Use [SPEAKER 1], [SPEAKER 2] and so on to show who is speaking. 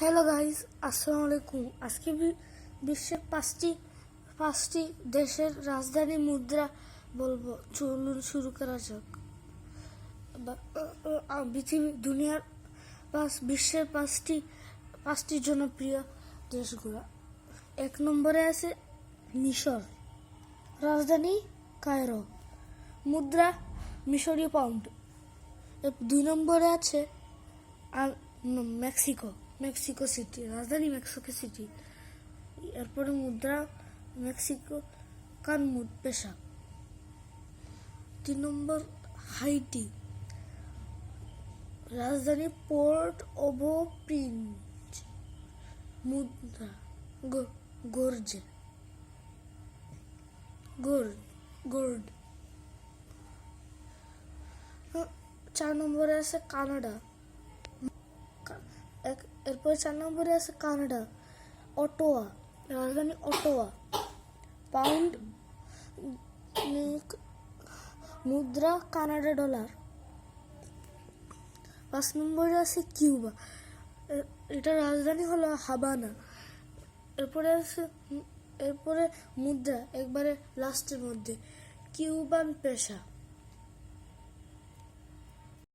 [SPEAKER 1] Hello guys আসসালামু আলাইকুম আজকে বিশ্বের পাঁচটি পাঁচটি দেশের রাজধানী মুদ্রা বলব। চলুন শুরু করা যাক। পৃথিবী দুনিয়ার পাঁচ বিশ্বের পাঁচটি পাঁচটি জনপ্রিয় দেশগুলো। এক নম্বরে আছে মিশর। রাজধানী কায়রো। মুদ্রা মিশরীয় পাউন্ড। দুই নম্বরে আছে মেক্সিকো। মেক্সিকো সিটি রাজধানী মেক্সিকো সিটি এরপরে মুদ্রা মেক্সিকো কান মুদ পেশা। তিন নম্বর হাইটি রাজধানী পোর্ট ওবো প্রিন্স মুদ্রা গোর্জে। গোর্ড গোর্ড চার নম্বরে আছে কানাডা। এরপরে চার নম্বরে আছে কানাডা, অটোয়া, রাজধানী অটোয়া। পাউন্ড মুদ্রা কানাডা ডলার। পাঁচ নম্বরে আছে কিউবা এটার রাজধানী হলো হাবানা। এরপরে আছে, এরপরে মুদ্রা, একবারে লাস্টের মধ্যে, কিউবান পেশা।